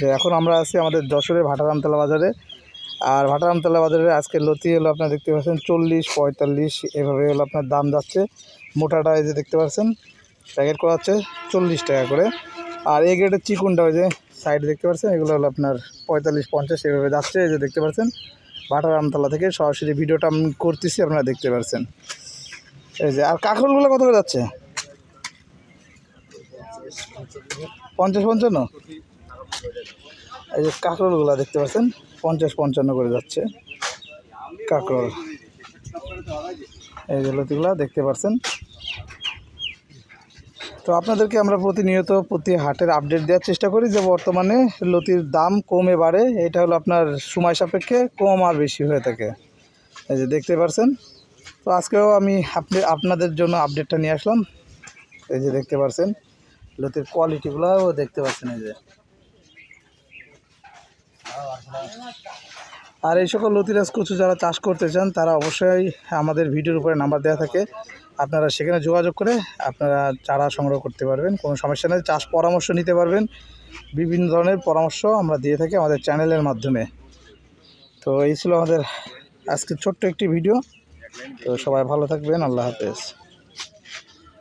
যে এখন আমরা আছি আমাদের যশোরের ভাটারামতলা বাজারে। আর ভাটারামতলা বাজারে আজকে লতি হলো আপনার দেখতে পাচ্ছেন, চল্লিশ, পঁয়তাল্লিশ, এভাবে হলো আপনার দাম যাচ্ছে। মোটাটা এই যে দেখতে পাচ্ছেন, প্যাকেট করা হচ্ছে চল্লিশ টাকা করে। আর এই গ্রেডের চিকুনটা ওই যে সাইড দেখতে পাচ্ছেন, এগুলো হলো আপনার পঁয়তাল্লিশ, পঞ্চাশ, এভাবে যাচ্ছে। এই যে দেখতে পাচ্ছেন, ভাটারামতলা থেকে সরাসরি ভিডিওটা আমি করতেছি, আপনারা দেখতে পাচ্ছেন। এই যে, আর কাঁকরোলগুলো কত করে যাচ্ছে? পঞ্চাশ, পঞ্চান্ন? এই যে কাঁকরোলগুলো দেখতে পাচ্ছেন, পঞ্চাশ পঞ্চান্ন করে যাচ্ছে। কাঁকরোল। এই যে লতিগুলো দেখতে পাচ্ছেন। তো আপনাদেরকে আমরা প্রতিনিয়ত প্রতি হাটের আপডেট দেওয়ার চেষ্টা করি যে বর্তমানে লতির দাম কমে বাড়ে, এটা হলো আপনার সময় সাপেক্ষে কম আর বেশি হয়ে থাকে। এই যে দেখতে পাচ্ছেন। তো আজকেও আমি আপনি, আপনাদের জন্য আপডেটটা নিয়ে আসলাম। এই যে দেখতে পাচ্ছেন, লতির কোয়ালিটিগুলোও দেখতে পাচ্ছেন এই যে। আর এই সকল লতিরাজ কচু যারা চাষ করতে চান, তারা অবশ্যই আমাদের ভিডিওর উপরে নাম্বার দেওয়া থাকে। আপনারা সেখানে যোগাযোগ করে আপনারা চারা সংগ্রহ করতে পারবেন। কোনো সমস্যা নেই, চাষ পরামর্শ নিতে পারবেন। বিভিন্ন ধরনের পরামর্শ আমরা দিয়ে থাকি আমাদের চ্যানেলের মাধ্যমে। তো এই ছিল আমাদের আজকে ছোট্ট একটি ভিডিও। তো সবাই ভালো থাকবেন, আল্লাহ হাফেজ।